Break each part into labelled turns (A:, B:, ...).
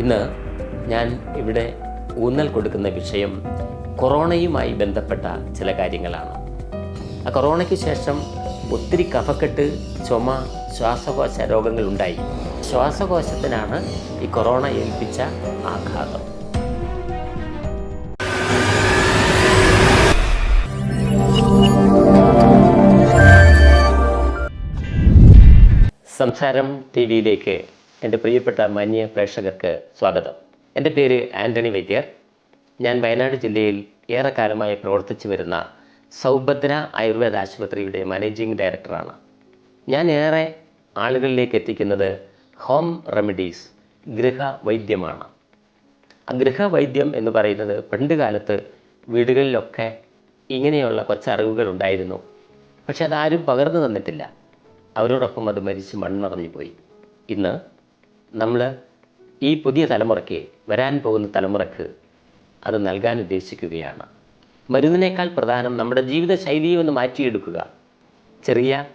A: ഇന്ന് ഞാൻ ഇവിടെ ഊന്നൽ കൊടുക്കുന്ന വിഷയം കൊറോണയുമായി ബന്ധപ്പെട്ട ചില കാര്യങ്ങളാണ്. ആ കൊറോണയ്ക്ക് ശേഷം ഒത്തിരി കഫക്കെട്ട് ചുമ ശ്വാസകോശ രോഗങ്ങൾ ഉണ്ടായി. ശ്വാസകോശത്തിനാണ് ഈ കൊറോണ ഏൽപ്പിച്ച ആഘാതം. സംസാരം ടി വിയിലേക്ക് എന്റെ പ്രിയപ്പെട്ട മാന്യ പ്രേക്ഷകർക്ക് സ്വാഗതം. എന്റെ പേര് ആന്റണി വൈദ്യർ. ഞാൻ വയനാട് ജില്ലയിൽ ഏറെക്കാലമായി പ്രവർത്തിച്ചു വരുന്ന സൗഭദ്ര ആയുർവേദ ആശുപത്രിയുടെ മാനേജിംഗ് ഡയറക്ടറാണ്. ഞാൻ ഏറെ ആളുകളിലേക്ക് എത്തിക്കുന്നത് ഹോം റെമഡീസ് ഗൃഹവൈദ്യമാണ് ഗൃഹവൈദ്യം എന്ന് പറയുന്നത് പണ്ട് കാലത്ത് വീടുകളിലൊക്കെ ഇങ്ങനെയുള്ള അറിവുകൾ ഉണ്ടായിരുന്നു. പക്ഷെ അതാരും പകർന്നു തന്നിട്ടില്ല. അവരോടൊപ്പം അത് മരിച്ച് മണ്ണറിഞ്ഞു പോയി. ഇന്ന് നമ്മൾ ഈ പുതിയ തലമുറയ്ക്ക് വരാൻ പോകുന്ന തലമുറയ്ക്ക് അത് നൽകാൻ ഉദ്ദേശിക്കുകയാണ്. മരുന്നിനേക്കാൾ പ്രധാനം നമ്മുടെ ജീവിതശൈലിയെ ഒന്ന് മാറ്റിയെടുക്കുക. ചെറിയ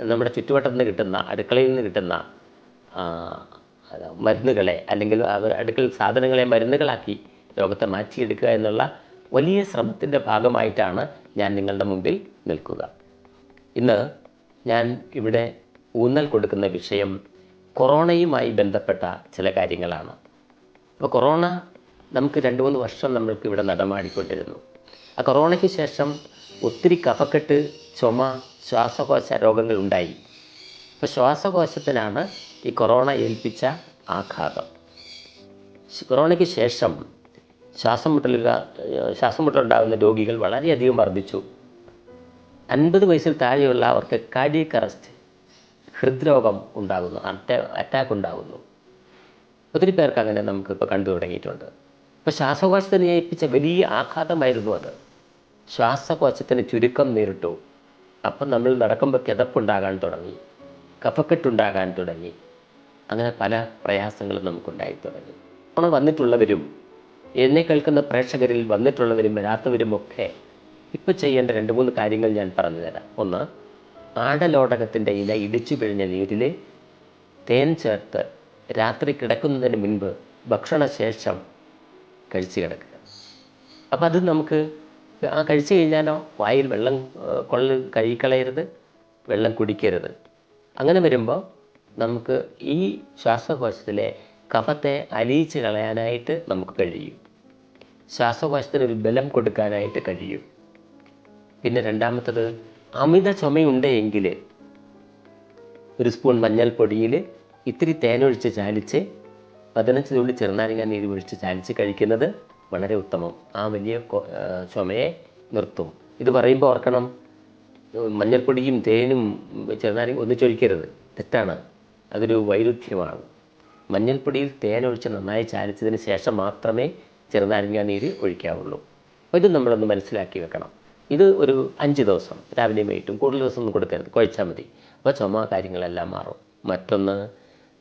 A: നമ്മുടെ ചുറ്റുവട്ടത്തു നിന്ന് കിട്ടുന്ന അടുക്കളയിൽ നിന്ന് കിട്ടുന്ന മരുന്നുകളെ അല്ലെങ്കിൽ അടുക്കള സാധനങ്ങളെ മരുന്നുകളാക്കി ലോകത്തെ മാറ്റിയെടുക്കുക എന്നുള്ള വലിയ ശ്രമത്തിന്റെ ഭാഗമായിട്ടാണ് ഞാൻ നിങ്ങളുടെ മുമ്പിൽ നിൽക്കുക. ഇന്ന് ഞാൻ ഇവിടെ ഊന്നൽ കൊടുക്കുന്ന വിഷയം കൊറോണയുമായി ബന്ധപ്പെട്ട ചില കാര്യങ്ങളാണ്. അപ്പോൾ കൊറോണ നമുക്ക് രണ്ട് മൂന്ന് വർഷം നമ്മൾക്ക് ഇവിടെ നടമാടിക്കൊണ്ടിരുന്നു. ആ കൊറോണയ്ക്ക് ശേഷം ഒത്തിരി കഫക്കെട്ട് ചുമ ശ്വാസകോശ രോഗങ്ങൾ ഉണ്ടായി. അപ്പോൾ ശ്വാസകോശത്തിനാണ് ഈ കൊറോണ ഏൽപ്പിച്ച ആഘാതം. കൊറോണയ്ക്ക് ശേഷം ശ്വാസം മുട്ടലുക ശ്വാസം മുട്ടലുണ്ടാകുന്ന രോഗികൾ വളരെയധികം വർദ്ധിച്ചു. അൻപത് വയസ്സിൽ താഴെയുള്ള അവർക്ക് കാർഡിയക് അറസ്റ്റ് ഹൃദ്രോഗം ഉണ്ടാകുന്നു അറ്റാ അറ്റാക്ക് ഉണ്ടാകുന്നു. ഒത്തിരി പേർക്ക് അങ്ങനെ നമുക്ക് ഇപ്പോൾ കണ്ടു തുടങ്ങിയിട്ടുണ്ട്. ഇപ്പോൾ ശ്വാസകോശത്തിന് ഏൽപ്പിച്ച വലിയ ആഘാതമായിരുന്നു അത്. ശ്വാസകോശത്തിന് ചുരുക്കം നേരിട്ടു. അപ്പം നമ്മൾ നടക്കുമ്പോൾ കിതപ്പുണ്ടാകാൻ തുടങ്ങി കഫക്കെട്ടുണ്ടാകാൻ തുടങ്ങി. അങ്ങനെ പല പ്രയാസങ്ങളും നമുക്കുണ്ടായി തുടങ്ങി. നമ്മൾ വന്നിട്ടുള്ളവരും എന്നെ കേൾക്കുന്ന പ്രേക്ഷകരിൽ വന്നിട്ടുള്ളവരും വരാത്തവരും ഒക്കെ ഇപ്പോൾ ചെയ്യേണ്ട രണ്ട് മൂന്ന് കാര്യങ്ങൾ ഞാൻ പറഞ്ഞു തരാം. ഒന്ന് ആടലോടകത്തിന്റെ ഇല ഇടിച്ചു പിഴിഞ്ഞ നീരിൽ തേൻ ചേർത്ത് രാത്രി കിടക്കുന്നതിന് മുൻപ് ഭക്ഷണശേഷം കഴിച്ചു കിടക്കുക. അപ്പം അത് നമുക്ക് ആ കഴിച്ചു കഴിഞ്ഞാലോ? വായിൽ വെള്ളം കൊള്ള കഴിക്കളയരുത് വെള്ളം കുടിക്കരുത്. അങ്ങനെ വരുമ്പോൾ നമുക്ക് ഈ ശ്വാസകോശത്തിലെ കഫത്തെ അലിയിച്ച് കളയാനായിട്ട് നമുക്ക് കഴിയും. ശ്വാസകോശത്തിന് ഒരു ബലം കൊടുക്കാനായിട്ട് കഴിയും. പിന്നെ രണ്ടാമത്തത് അമിത ചുമയുണ്ട് എങ്കിൽ ഒരു സ്പൂൺ മഞ്ഞൾപ്പൊടിയിൽ ഇത്തിരി തേനൊഴിച്ച് ചാലിച്ച് പതിനഞ്ച് തുള്ളി ചെറുനാരങ്ങാ നീര് ഒഴിച്ച് ചാലിച്ച് കഴിക്കുന്നത് വളരെ ഉത്തമം. ആ വലിയ ചുമയെ നിർത്തും. ഇത് പറയുമ്പോൾ ഓർക്കണം മഞ്ഞൾപ്പൊടിയും തേനും ചെറുനാരങ്ങ ഒന്നിച്ചൊഴിക്കരുത്. തെറ്റാണ്. അതൊരു വൈരുദ്ധ്യമാണ്. മഞ്ഞൾപ്പൊടിയിൽ തേനൊഴിച്ച് നന്നായി ചാലിച്ചതിന് ശേഷം മാത്രമേ ചെറുനാരങ്ങാ നീര് ഒഴിക്കാവുള്ളൂ. ഇത് നമ്മളൊന്ന് മനസ്സിലാക്കി വെക്കണം. ഇത് ഒരു അഞ്ച് ദിവസം രാവിലെയും വൈകിട്ടും കൂടുതൽ ദിവസം ഒന്നും കൊടുക്കരുത് കുഴച്ചാൽ മതി. അപ്പോൾ ചുമ കാര്യങ്ങളെല്ലാം മാറും. മറ്റൊന്ന്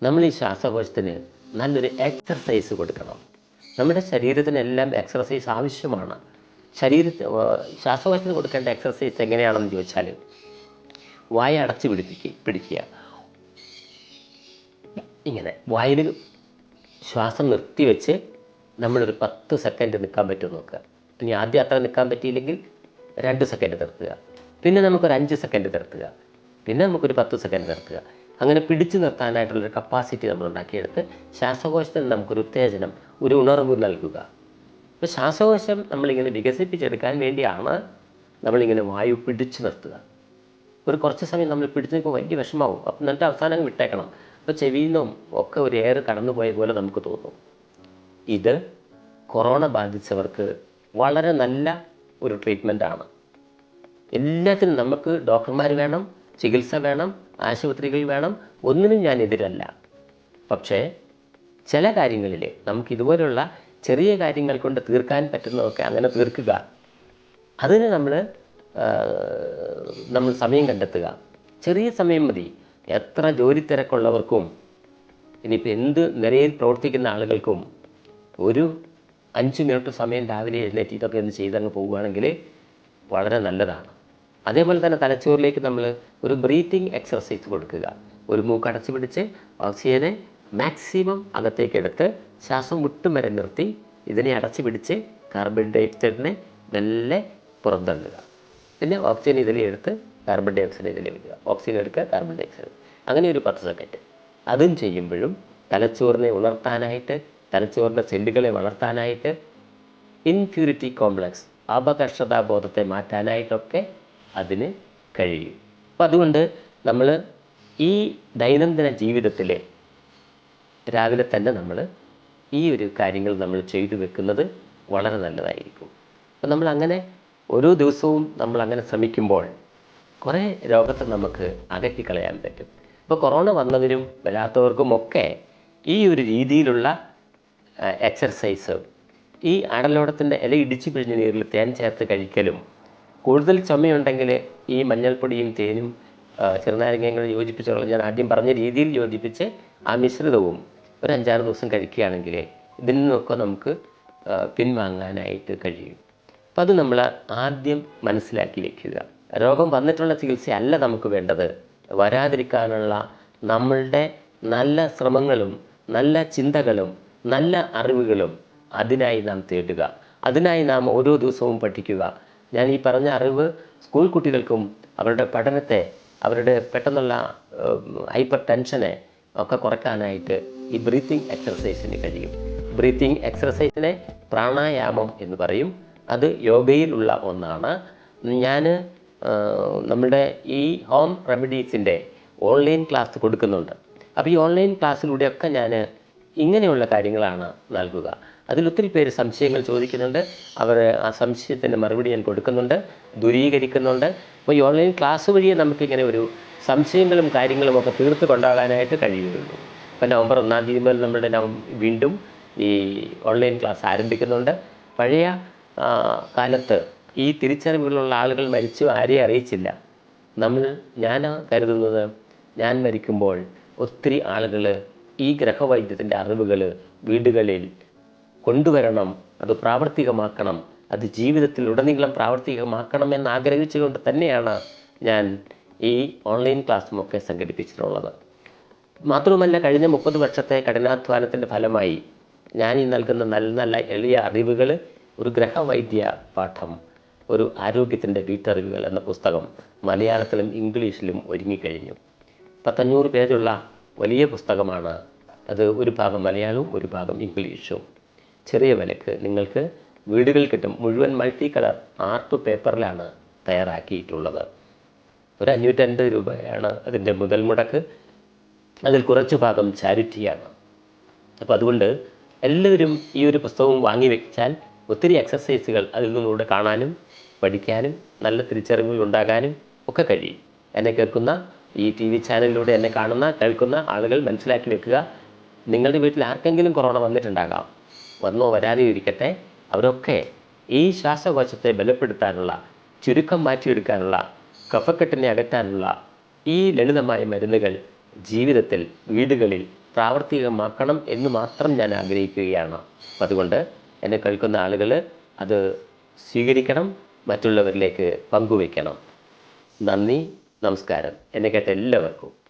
A: നമ്മൾ ഈ ശ്വാസകോശത്തിന് നല്ലൊരു എക്സർസൈസ് കൊടുക്കണം. നമ്മുടെ ശരീരത്തിനെല്ലാം എക്സർസൈസ് ആവശ്യമാണ്. ശരീരത്തിൽ ശ്വാസകോശത്തിന് കൊടുക്കേണ്ട എക്സർസൈസ് എങ്ങനെയാണെന്ന് ചോദിച്ചാൽ വായ അടച്ച് പിടിപ്പിക്കുക പിടിക്കുക. ഇങ്ങനെ വായിൽ ശ്വാസം നിർത്തി വെച്ച് നമ്മളൊരു പത്ത് സെക്കൻഡ് നിൽക്കാൻ പറ്റുമെന്ന് നോക്കുക. ഇനി ആദ്യം അത്ര നിൽക്കാൻ പറ്റിയില്ലെങ്കിൽ രണ്ട് സെക്കൻഡ് നിർത്തുക. പിന്നെ നമുക്കൊരു അഞ്ച് സെക്കൻഡ് നിർത്തുക. പിന്നെ നമുക്കൊരു പത്ത് സെക്കൻഡ് നിർത്തുക. അങ്ങനെ പിടിച്ചു നിർത്താനായിട്ടുള്ളൊരു കപ്പാസിറ്റി നമ്മൾ ഉണ്ടാക്കിയെടുത്ത് ശ്വാസകോശത്തിന് നമുക്കൊരു ഉത്തേജനം ഒരു ഉണർവ് നൽകുക. അപ്പോൾ ശ്വാസകോശം നമ്മളിങ്ങനെ വികസിപ്പിച്ചെടുക്കാൻ വേണ്ടിയാണ് നമ്മളിങ്ങനെ വായു പിടിച്ചു നിർത്തുക. ഒരു കുറച്ച് സമയം നമ്മൾ പിടിച്ചു നിൽക്കുമ്പോൾ വലിയ വിഷമാവും അപ്പം എന്നിട്ട് അവസാനം വിട്ടേക്കണം. അപ്പോൾ ചെവിയിൽ നിന്നും ഒക്കെ ഒരു എയർ കടന്നുപോയ പോലെ നമുക്ക് തോന്നും. ഇത് കൊറോണ ബാധിച്ചവർക്ക് വളരെ നല്ല ഒരു ട്രീറ്റ്മെന്റ് ആണ്. എല്ലാത്തിനും നമുക്ക് ഡോക്ടർമാർ വേണം ചികിത്സ വേണം ആശുപത്രികൾ വേണം ഒന്നിനും ഞാൻ എതിരല്ല. പക്ഷേ ചില കാര്യങ്ങളിൽ നമുക്ക് ഇതുപോലുള്ള ചെറിയ കാര്യങ്ങൾ കൊണ്ട് തീർക്കാൻ പറ്റുന്നതൊക്കെ അങ്ങനെ തീർക്കുക. അതിന് നമ്മൾ നമ്മൾ സമയം കണ്ടെത്തുക. ചെറിയ സമയം മതി. എത്ര ജോലി തിരക്കുള്ളവർക്കും ഇനിയിപ്പോൾ എന്ത് നിരയിൽ പ്രവർത്തിക്കുന്ന ആളുകൾക്കും ഒരു അഞ്ച് മിനിറ്റ് സമയം രാവിലെ എഴുന്നേറ്റ് ഇതൊക്കെ ഒന്ന് ചെയ്തങ്ങ് പോവുകയാണെങ്കിൽ വളരെ നല്ലതാണ്. അതേപോലെ തന്നെ തലച്ചോറിലേക്ക് നമ്മൾ ഒരു ബ്രീത്തിങ് എക്സർസൈസ് കൊടുക്കുക. ഒരു മൂക്ക് അടച്ചു പിടിച്ച് ഓക്സിജനെ മാക്സിമം അകത്തേക്ക് എടുത്ത് ശ്വാസം മുട്ടും വരെ നിർത്തി ഇതിനെ അടച്ചു പിടിച്ച് കാർബൺ ഡയോക്സൈഡിനെ മെല്ലെ പുറന്തള്ളുക. പിന്നെ ഓക്സിജൻ ഇതിലെടുത്ത് കാർബൺ ഡൈ ഓക്സൈഡ് ഇതിൽ വിടുക ഓക്സിജൻ എടുക്കുക കാർബൺ ഡൈ ഓക്സൈഡ് അങ്ങനെ ഒരു പത്ത് സെക്കൻഡ്. അതും ചെയ്യുമ്പോഴും തലച്ചോറിനെ ഉണർത്താനായിട്ട് തലച്ചോറിന്റെ സെല്ലുകളെ വളർത്താനായിട്ട് ഇൻഫ്യൂരിറ്റി കോംപ്ലക്സ് അപകർഷതാബോധത്തെ മാറ്റാനായിട്ടൊക്കെ അതിന് കഴിയും. അപ്പം അതുകൊണ്ട് നമ്മൾ ഈ ദൈനംദിന ജീവിതത്തിൽ രാവിലെ തന്നെ നമ്മൾ ഈ ഒരു കാര്യങ്ങൾ നമ്മൾ ചെയ്തു വെക്കുന്നത് വളരെ നല്ലതായിരിക്കും. അപ്പം നമ്മൾ അങ്ങനെ ഓരോ ദിവസവും നമ്മൾ അങ്ങനെ ശ്രമിക്കുമ്പോൾ കുറേ രോഗത്തെ നമുക്ക് അകറ്റിക്കളയാൻ പറ്റും. ഇപ്പോൾ കൊറോണ വന്നതിനും വരാത്തവർക്കും ഒക്കെ ഈ ഒരു രീതിയിലുള്ള എക്സർസൈസ് ഈ അടലോടത്തിന്റെ ഇല ഇടിച്ചു പിഴിഞ്ഞ നീരിൽ തേൻ ചേർത്ത് കഴിക്കലും. കൂടുതൽ ചുമയുണ്ടെങ്കിൽ ഈ മഞ്ഞൾപ്പൊടിയും തേനും ചെറുനാരങ്ങയും കൂടെ യോജിപ്പിച്ചുള്ള ഞാൻ ആദ്യം പറഞ്ഞ രീതിയിൽ യോജിപ്പിച്ച് ആ മിശ്രിതവും ഒരു അഞ്ചാറ് ദിവസം കഴിക്കുകയാണെങ്കിൽ ഇതിൽ നിന്നൊക്കെ നമുക്ക് പിൻവാങ്ങാനായിട്ട് കഴിയും. അപ്പം അത് നമ്മൾ ആദ്യം മനസ്സിലാക്കി വയ്ക്കുക രോഗം വന്നിട്ടുള്ള ചികിത്സയല്ല നമുക്ക് വേണ്ടത്. വരാതിരിക്കാനുള്ള നമ്മളുടെ നല്ല ശ്രമങ്ങളും നല്ല ചിന്തകളും നല്ല അറിവുകളും അതിനായി നാം തേടുക. അതിനായി നാം ഓരോ ദിവസവും പഠിക്കുക. ഞാൻ ഈ പറഞ്ഞ അറിവ് സ്കൂൾ കുട്ടികൾക്കും അവരുടെ പഠനത്തെ അവരുടെ പെട്ടെന്നുള്ള ഹൈപ്പർ ടെൻഷനെ ഒക്കെ കുറയ്ക്കാനായിട്ട് ഈ ബ്രീത്തിങ് എക്സർസൈസിന് കഴിയും. ബ്രീത്തിങ് എക്സർസൈസിനെ പ്രാണായാമം എന്ന് പറയും. അത് യോഗയിലുള്ള ഒന്നാണ്. ഞാൻ നമ്മുടെ ഈ ഹോം റെമഡീസിന്റെ ഓൺലൈൻ ക്ലാസ് കൊടുക്കുന്നുണ്ട്. അപ്പോൾ ഈ ഓൺലൈൻ ക്ലാസ്സിലൂടെയൊക്കെ ഞാൻ ഇങ്ങനെയുള്ള കാര്യങ്ങളാണ് നൽകുക. അതിലൊത്തിരി പേര് സംശയങ്ങൾ ചോദിക്കുന്നുണ്ട്. അവർ ആ സംശയത്തിന്റെ മറുപടി ഞാൻ കൊടുക്കുന്നുണ്ട് ദൂരീകരിക്കുന്നുണ്ട്. അപ്പോൾ ഈ ഓൺലൈൻ ക്ലാസ് വഴിയേ നമുക്കിങ്ങനെ ഒരു സംശയങ്ങളും കാര്യങ്ങളും ഒക്കെ തീർത്ത് കൊണ്ടാകാനായിട്ട് കഴിയുകയുള്ളൂ. ഇപ്പോൾ നവംബർ ഒന്നാം തീയതി മുതൽ നമ്മുടെ വീണ്ടും ഈ ഓൺലൈൻ ക്ലാസ് ആരംഭിക്കുന്നുണ്ട്. പഴയ കാലത്ത് ഈ തിരിച്ചറിവുകളുള്ള ആളുകൾ മരിച്ചു ആരെയും അറിയിച്ചില്ല. നമ്മൾ ഞാൻ കരുതുന്നത് ഞാൻ മരിക്കുമ്പോൾ ഒത്തിരി ആളുകൾ ഈ ഗ്രഹവൈദ്യത്തിന്റെ അറിവുകൾ വീടുകളിൽ കൊണ്ടുവരണം അത് പ്രാവർത്തികമാക്കണം അത് ജീവിതത്തിൽ ഉടനീളം പ്രാവർത്തികമാക്കണം എന്ന് ആഗ്രഹിച്ചുകൊണ്ട് തന്നെയാണ് ഞാൻ ഈ ഓൺലൈൻ ക്ലാസ്സുമൊക്കെ സംഘടിപ്പിച്ചിട്ടുള്ളത്. മാത്രവുമല്ല കഴിഞ്ഞ മുപ്പത് വർഷത്തെ കഠിനാധ്വാനത്തിന്റെ ഫലമായി ഞാൻ ഈ നൽകുന്ന നല്ല നല്ല എളിയ അറിവുകൾ ഒരു ഗ്രഹവൈദ്യ പാഠം ഒരു ആരോഗ്യത്തിന്റെ വീട്ടറിവുകൾ എന്ന പുസ്തകം മലയാളത്തിലും ഇംഗ്ലീഷിലും ഒരുങ്ങിക്കഴിഞ്ഞു പത്തഞ്ഞൂറ് പേജുള്ള വലിയ പുസ്തകമാണ്. അത് ഒരു ഭാഗം മലയാളവും ഒരു ഭാഗം ഇംഗ്ലീഷും. ചെറിയ വിലക്ക് നിങ്ങൾക്ക് വീടുകളിൽ കിട്ടും. മുഴുവൻ മൾട്ടി കളർ ആർട്ട് പേപ്പറിലാണ് തയ്യാറാക്കിയിട്ടുള്ളത്. ഒരു അഞ്ഞൂറ്റൻപത് രൂപയാണ് അതിന്റെ മുതൽ മുടക്ക്. അതിൽ കുറച്ച് ഭാഗം ചാരിറ്റിയാണ്. അപ്പോൾ അതുകൊണ്ട് എല്ലാവരും ഈ ഒരു പുസ്തകവും വാങ്ങി വെച്ചാൽ ഒത്തിരി എക്സസൈസുകൾ അതിൽ നിന്നുകൂടെ കാണാനും പഠിക്കാനും നല്ല തിരിച്ചറിവുകൾ ഉണ്ടാകാനും ഒക്കെ കഴിയും. എന്നെ കേൾക്കുന്ന ഈ ടി വി ചാനലിലൂടെ എന്നെ കാണുന്ന കേൾക്കുന്ന ആളുകൾ മനസ്സിലാക്കി വെക്കുക. നിങ്ങളുടെ വീട്ടിൽ ആർക്കെങ്കിലും കൊറോണ വന്നിട്ടുണ്ടാകാം. വന്നോ വരാതെയോ ഇരിക്കട്ടെ. അവരൊക്കെ ഈ ശ്വാസകോശത്തെ ബലപ്പെടുത്താനുള്ള ചുരുക്കം മാറ്റിയെടുക്കാനുള്ള കഫക്കെട്ടിനെ അകറ്റാനുള്ള ഈ ലളിതമായ മരുന്നുകൾ ജീവിതത്തിൽ വീടുകളിൽ പ്രാവർത്തികമാക്കണം എന്ന് മാത്രം ഞാൻ ആഗ്രഹിക്കുകയാണ്. അതുകൊണ്ട് എന്നെ കേൾക്കുന്ന ആളുകൾ അത് സ്വീകരിക്കണം മറ്റുള്ളവരിലേക്ക് പങ്കുവയ്ക്കണം. നന്ദി. നമസ്കാരം. എന്നെ കേട്ട എല്ലാവർക്കും